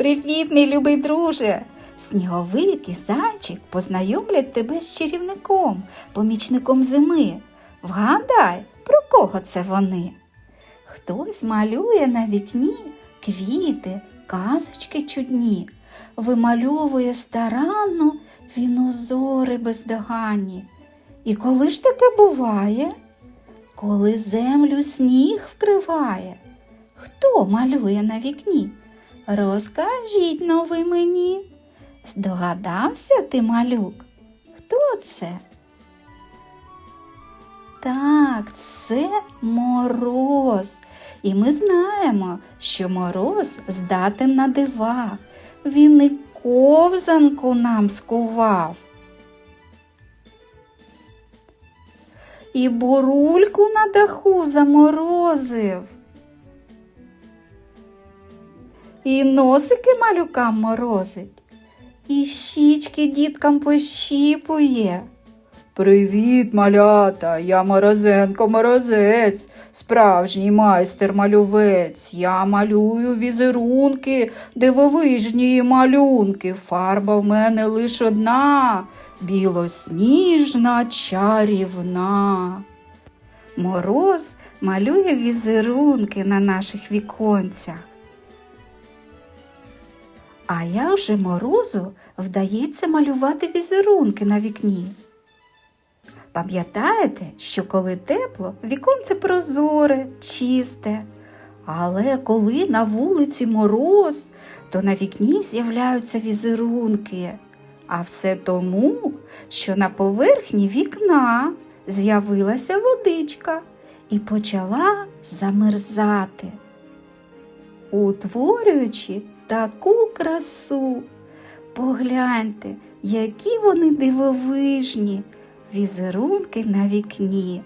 Привіт, мій любий друже! Сніговик і зайчик познайомлять тебе з чарівником, помічником зими. Вгадай, про кого це вони? Хтось малює на вікні квіти, казочки чудні, вимальовує старанно він узори бездоганні. І коли ж таке буває? Коли землю сніг вкриває. Хто малює на вікні? Розкажіть но ви мені. Здогадався ти, малюк? Хто це? Так, це мороз. І ми знаємо, що мороз здатен на дива. Він і ковзанку нам скував. І бурульку на даху заморозив. І носики малюкам морозить, і щічки діткам пощіпує. Привіт, малята, я Морозенко Морозець, справжній майстер малювець. Я малюю візерунки, дивовижні малюнки. Фарба в мене лиш одна, білосніжна чарівна. Мороз малює візерунки на наших віконцях. А як же морозу вдається малювати візерунки на вікні? Пам'ятаєте, що коли тепло, віконце прозоре, чисте. Але коли на вулиці мороз, то на вікні з'являються візерунки. А все тому, що на поверхні вікна з'явилася водичка і почала замерзати, утворюючи таку красу. Погляньте, які вони дивовижні візерунки на вікні.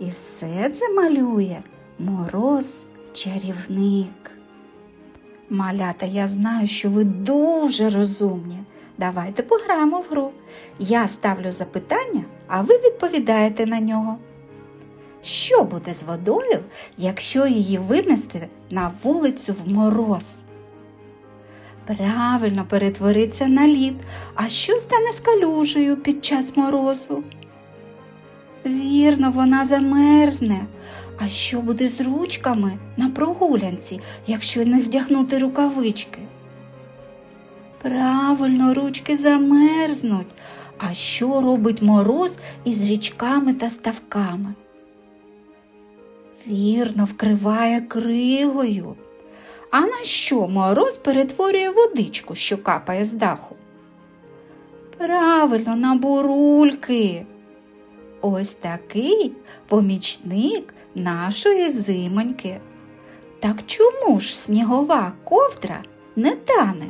І все це малює мороз чарівник. Малята, я знаю, що ви дуже розумні. Давайте пограємо в гру. Я ставлю запитання, а ви відповідаєте на нього. Що буде з водою, якщо її винести на вулицю в мороз? Правильно перетвориться на лід. А що стане з калюжею під час морозу? Вірно, вона замерзне. А що буде з ручками на прогулянці, якщо не вдягнути рукавички? Правильно, ручки замерзнуть. А що робить мороз із річками та ставками? Вірно, вкриває кригою. А на що мороз перетворює водичку, що капає з даху? Правильно, на бурульки. Ось такий помічник нашої зимоньки. Так чому ж снігова ковдра не тане?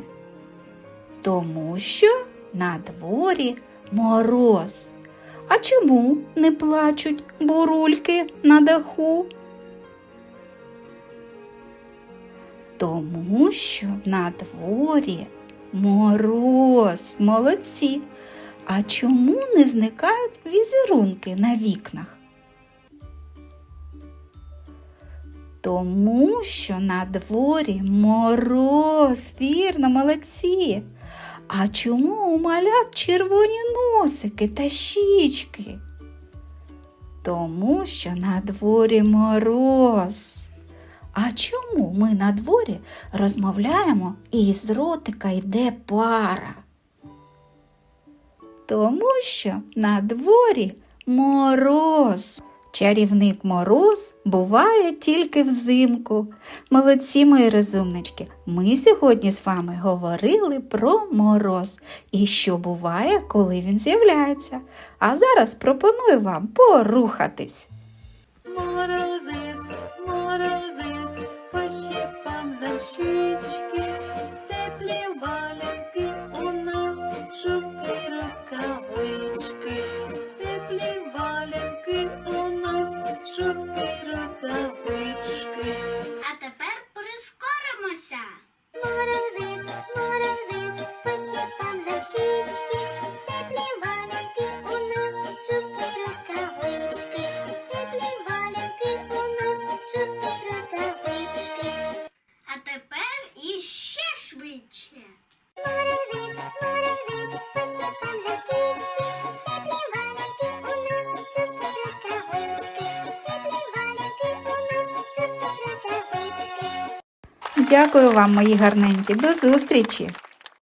Тому що на дворі мороз. А чому не плачуть бурульки на даху? Тому що на дворі мороз, молодці. А чому не зникають візерунки на вікнах? Тому що на дворі мороз, вірно, молодці. А чому у малят червоні носики та щічки? Тому що на дворі мороз. А чому ми на дворі розмовляємо і з ротика йде пара? Тому що на дворі мороз. Чарівник мороз буває тільки взимку. Молодці мої розумнички. Ми сьогодні з вами говорили про мороз і що буває, коли він з'являється. А зараз пропоную вам порухатись. Морозець, пощипам нам щічки, теплі валянки у нас, шубки рукавички, теплі валянки у нас, шубки рукавички. А тепер прискоримося. Морозець, морозець, пощипам нам щічки, Дякую вам, мої гарненькі. До зустрічі!